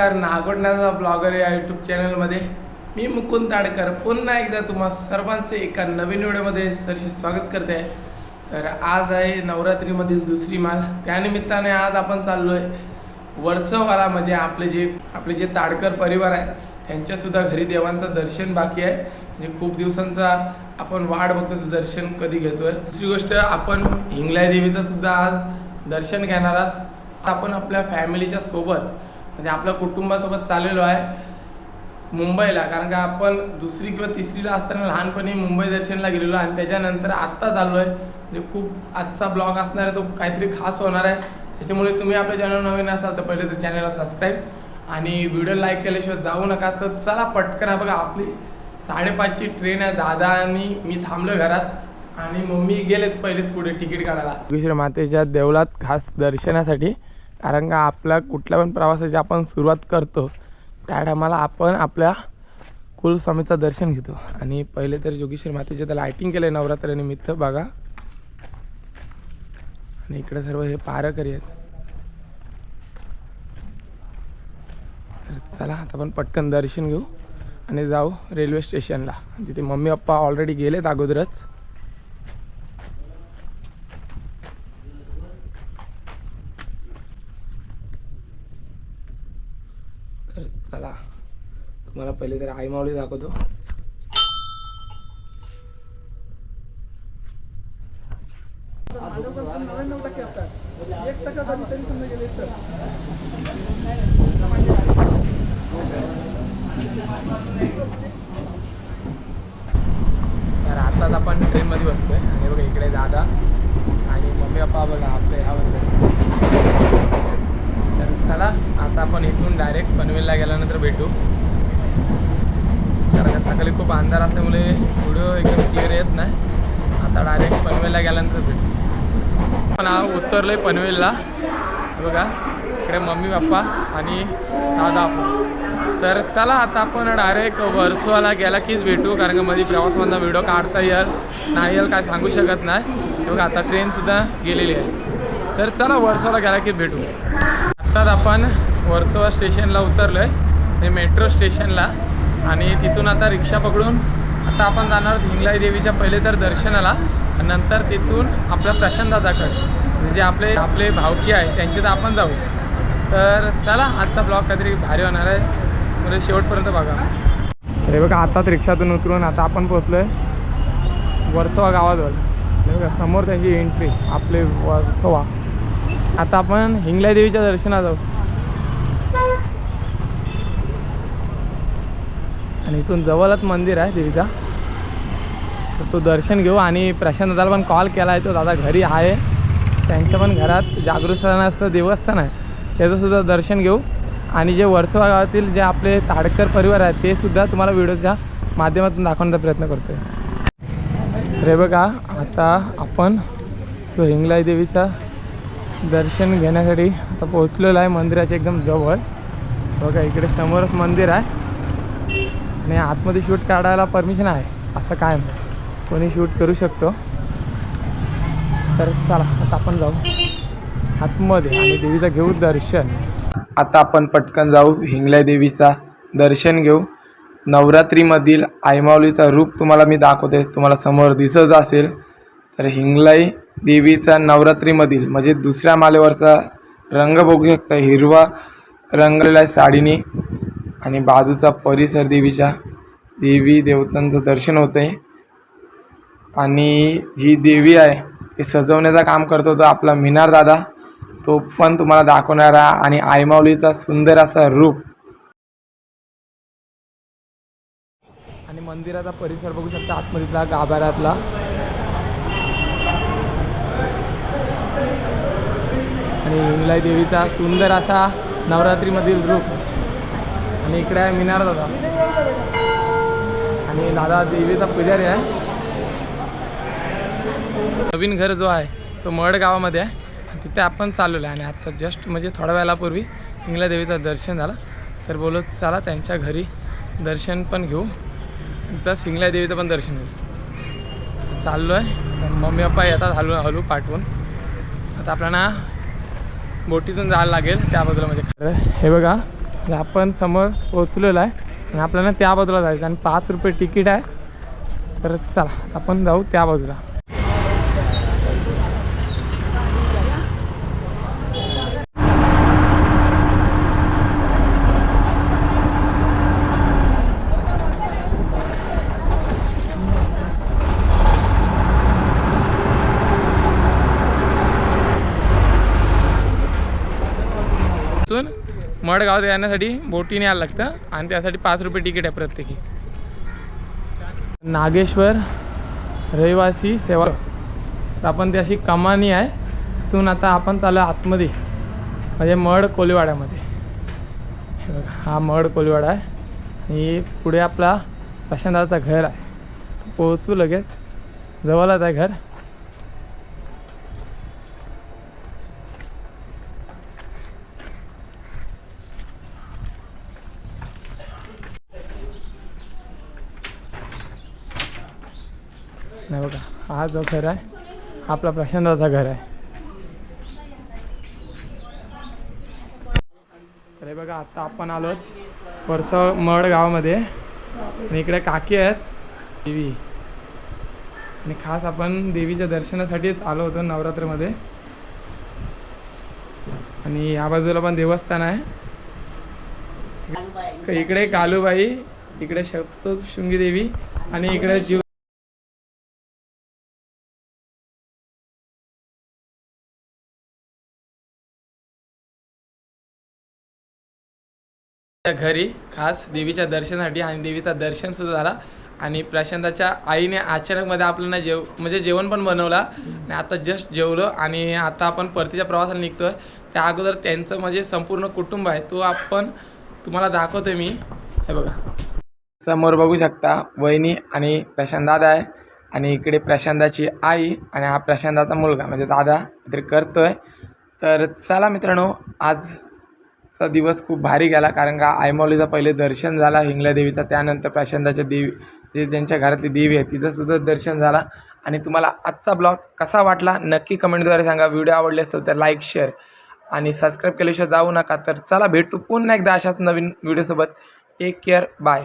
नमस्कार नागोडण्याचा ब्लॉगर या यूट्यूब चॅनलमध्ये मी मुकुंद ताडकर पुन्हा एकदा तुम्हा सर्वांचे एका नवीन व्हिडिओमध्ये सरशी स्वागत करते. आहे तर आज आहे नवरात्रीमधील दुसरी माल. त्यानिमित्ताने आज आपण चाललो आहे वर्षवाला म्हणजे आपले जे आपले जे ताडकर परिवार आहे त्यांच्यासुद्धा घरी देवांचं दर्शन बाकी आहे. म्हणजे खूप दिवसांचा आपण वाढ बघतो दर्शन कधी घेतोय. दुसरी गोष्ट आपण हिंगलाय देवीचं सुद्धा आज दर्शन घेणार आहात. आपण आपल्या फॅमिलीच्या सोबत म्हणजे आपल्या कुटुंबासोबत चाललेलो आहे मुंबईला. कारण का आपण दुसरी किंवा तिसरीला असताना लहानपणी मुंबई दर्शनला गेलेलो आणि त्याच्यानंतर आत्ता चाललो आहे म्हणजे खूप आजचा ब्लॉग असणार आहे तो काहीतरी खास होणार आहे. त्याच्यामुळे तुम्ही आपल्या चॅनल नवीन असाल तर पहिले तर चॅनलला सबस्क्राईब आणि व्हिडिओ लाईक केल्याशिवाय जाऊ नका. तर चला पटकन बघा आपली साडेपाचची ट्रेन आहे. दादा आणि मी थांबलो घरात आणि मम्मी गेलेत पहिलेच पुढे तिकीट काढायला. विश्व मातेच्या देवळात खास दर्शनासाठी. कारण का आपल्या कुठल्या पण प्रवासाची आपण सुरुवात करतो त्या टायमाला आपण आपल्या कुलस्वामीचं दर्शन घेतो. आणि पहिले तर जोगेश्वर मातेचे तर लायटिंग केलं आहे नवरात्रीनिमित्त बघा. आणि इकडे सर्व हे पारकरी आहेत. तर चला आता आपण पटकन दर्शन घेऊ. आणि जाऊ रेल्वे स्टेशनला. तिथे मम्मी पप्पा ऑलरेडी गेलेत अगोदरच तर चला तुम्हाला पहिले तर आई माऊली दाखवतो. तर आताच आपण ट्रेनमध्ये बसतोय आणि बघा इकडे दादा आणि मम्मी पप्पा बघा आपले ह्या तर चला आता आपण इथून डायरेक्ट पनवेलला गेल्यानंतर भेटू. कारण का सकाळी खूप अंधार असल्यामुळे व्हिडिओ एकदम क्लिअर येत नाही. आता डायरेक्ट पनवेलला गेल्यानंतर भेटू. पण हा आहे पनवेलला. बघा इकडे मम्मी पप्पा आणि दादा आपण. तर चला आता आपण डायरेक्ट वर्सोवाला गेला कीच भेटू. कारण का मध्ये प्रवासमधला व्हिडिओ काढता येईल नाही येईल काय सांगू शकत नाही. बघा आता ट्रेनसुद्धा गेलेली आहे. तर चला वर्सोला गेला कीच भेटू. आत्ताच आपण वर्सोवा स्टेशनला उतरलो आहे हे मेट्रो स्टेशनला. आणि तिथून आता रिक्षा पकडून आता आपण जाणार हिंगलाई देवीच्या पहिले तर दर्शनाला. नंतर तिथून आपल्या प्रशांत दादाकडे. म्हणजे जे आपले आपले भावकी आहे त्यांचे तर आपण जाऊ. तर चला आजचा ब्लॉग काहीतरी भारी होणार आहे. म्हणजे शेवटपर्यंत बघा. अरे बघा आताच रिक्षातून उतरून आता आपण पोचलो आहे वर्सोवा गावाजवळ. बघा समोर त्यांची एंट्री आपले वर्सोवा. आता आपण हिंगलाई देवीच्या दर्शनात जाऊ आणि इथून जवळच मंदिर आहे देवीचा. तर तो दर्शन घेऊ आणि प्रशांत दादाला पण कॉल केला आहे. तो दादा घरी आहे. त्यांच्या पण घरात जागृत जागृतस्थानाचं देवस्थान आहे. त्याचंसुद्धा दर्शन घेऊ. आणि जे वर्सोवा गावातील जे आपले ताडकर परिवार आहेत ते सुद्धा तुम्हाला व्हिडिओच्या माध्यमातून दाखवण्याचा प्रयत्न करतो आहे रे बघा आता आपण तो हिंगलाई देवीचा दर्शन घेण्यासाठी आता पोहोचलेलो आहे मंदिराच्या एकदम जवळ. बघा इकडे समोरच मंदिर आहे. आणि आतमध्ये शूट काढायला परमिशन आहे. असं काय कोणी शूट करू शकतो. तर चला आता आपण जाऊ. आतमध्ये आणि देवीचं घेऊ दर्शन. आता आपण पटकन जाऊ हिंगल्या देवीचा दर्शन घेऊ. नवरात्रीमधील आयमावलीचा रूप तुम्हाला मी दाखवते. तुम्हाला समोर दिसत असेल. तर हिंगलाई देवीचा नवरात्रीमधील म्हणजे दुसऱ्या मालेवरचा रंग बघू शकता हिरवा रंगलेला आहे साडीने आणि बाजूचा परिसर देवीच्या देवी देवतांचं दर्शन होतं आहे आणि जी देवी आहे ते सजवण्याचं काम करतो तो आपला मिनार दादा. तो पण तुम्हाला दाखवणारा आणि आईमाऊलीचा सुंदर असा रूप. आणि मंदिराचा परिसर बघू शकता आतमधीतला गाभाऱ्यातला. आणि विमलाई देवीचा सुंदर असा नवरात्रीमधील रूप. आणि इकडे आहे मिनार दादा. आणि दादा देवीचा पुजारी आहे. नवीन घर जो आहे तो मड गावामध्ये आहे तिथे आपण चाललेलो आहे आणि आता जस्ट म्हणजे थोड्या वेळापूर्वी इंगला देवीचं दर्शन झालं. तर बोलत चला त्यांच्या घरी दर्शन पण घेऊ. प्लस हिंगला देवीचं पण दर्शन घेऊ चाललो आहे मम्मी पप्पा येतात हलू हलू पाठवून. आता आपल्याला बोटीतून जायला लागेल त्या बाजूला म्हणजे खरं हे बघा आपण समोर पोचलेलो आहे आणि आपल्याला त्या बाजूला जायचं आणि पाच रुपये तिकीट आहे. तर चला आपण जाऊ त्या बाजूला इथून मडगाव जाण्यासाठी बोटीने यायला लागतं आणि त्यासाठी पाच रुपये तिकीट आहे प्रत्येकी. नागेश्वर रहिवासी सेवा. तर आपण ती अशी कमानी आहे. तिथून आता आपण चालू आतमध्ये. म्हणजे मड कोलीवाड्यामध्ये. हे बघा हा मड कोलीवाडा आहे. आणि पुढे आपला प्रशांताचं घर आहे. पोहोचू लगेच. जवळच आहे घर. नाही बघा. हा जो घर आहे आपला प्रशांताचा घर आहे. अरे बघा आता आपण आलो वर्ष मड गावामध्ये. आणि इकडे काकी आहेत. देवी. आणि खास आपण देवीच्या दर्शनासाठीच आलो होतो नवरात्रमध्ये. आणि या बाजूला पण देवस्थान आहे. इकडे कालूबाई इकडे सप्तशृंगी देवी आणि इकडे जीव घरी खास देवीच्या दर्शनासाठी आणि देवीचा दर्शन सुद्धा झाला. आणि प्रशांताच्या आईने अचानकमध्ये आपल्याला जेव म्हणजे जेवण पण बनवला आणि आता जस्ट जेवलो आणि आता आपण परतीच्या प्रवासाला निघतोय. त्या अगोदर त्यांचं म्हणजे संपूर्ण कुटुंब आहे तो आपण तुम्हाला दाखवतो मी. हे बघा. समोर बघू शकता वहिनी आणि प्रशांत दादा आहे आणि इकडे प्रशांताची आई आणि हा प्रशांताचा मुलगा म्हणजे दादा काहीतरी करतोय. तर चला मित्रांनो आज चा दिवस खूप भारी गेला कारण का आयमौलीचं पहिले दर्शन झाला हिंगल्या देवीचा त्यानंतर प्रशांताच्या देवी जे ज्यांच्या घरातली देवी आहे तिचं सुद्धा दर्शन झाला. आणि तुम्हाला आजचा ब्लॉग कसा वाटला नक्की कमेंटद्वारे सांगा. व्हिडिओ आवडले असेल तर लाईक शेअर आणि सबस्क्राईब केल्याशिवाय जाऊ नका. तर चला भेटू पुन्हा एकदा अशाच नवीन व्हिडिओसोबत. Take care bye.